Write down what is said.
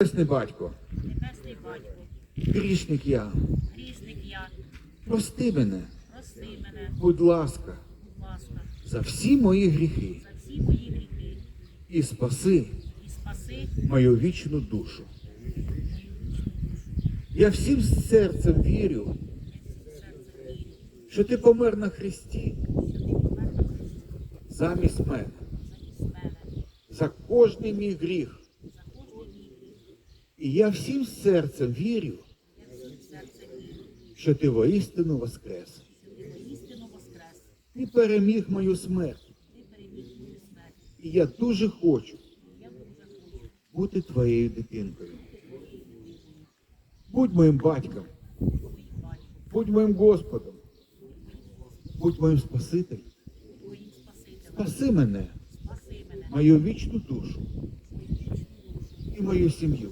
Небесний батько, Небесний батько, грішник я, грішник я, прости мене, прости мене, будь ласка, будь ласка, за всі мої гріхи. За всі мої гріхи. І спаси і спаси мою вічну душу. Я всім серцем вірю, що ти помер на хресті що ти помер на Христі замість мене, за кожний мій гріх. за кожний мій гріх. І я всім серцем вірю, що ти воістину воскрес. ти переміг мою смерть. І я дуже хочу бути твоєю дитинкою. Будь моїм батьком, будь моїм Господом, будь моїм Спасителем. Спаси мене, мою вічну душу і мою сім'ю.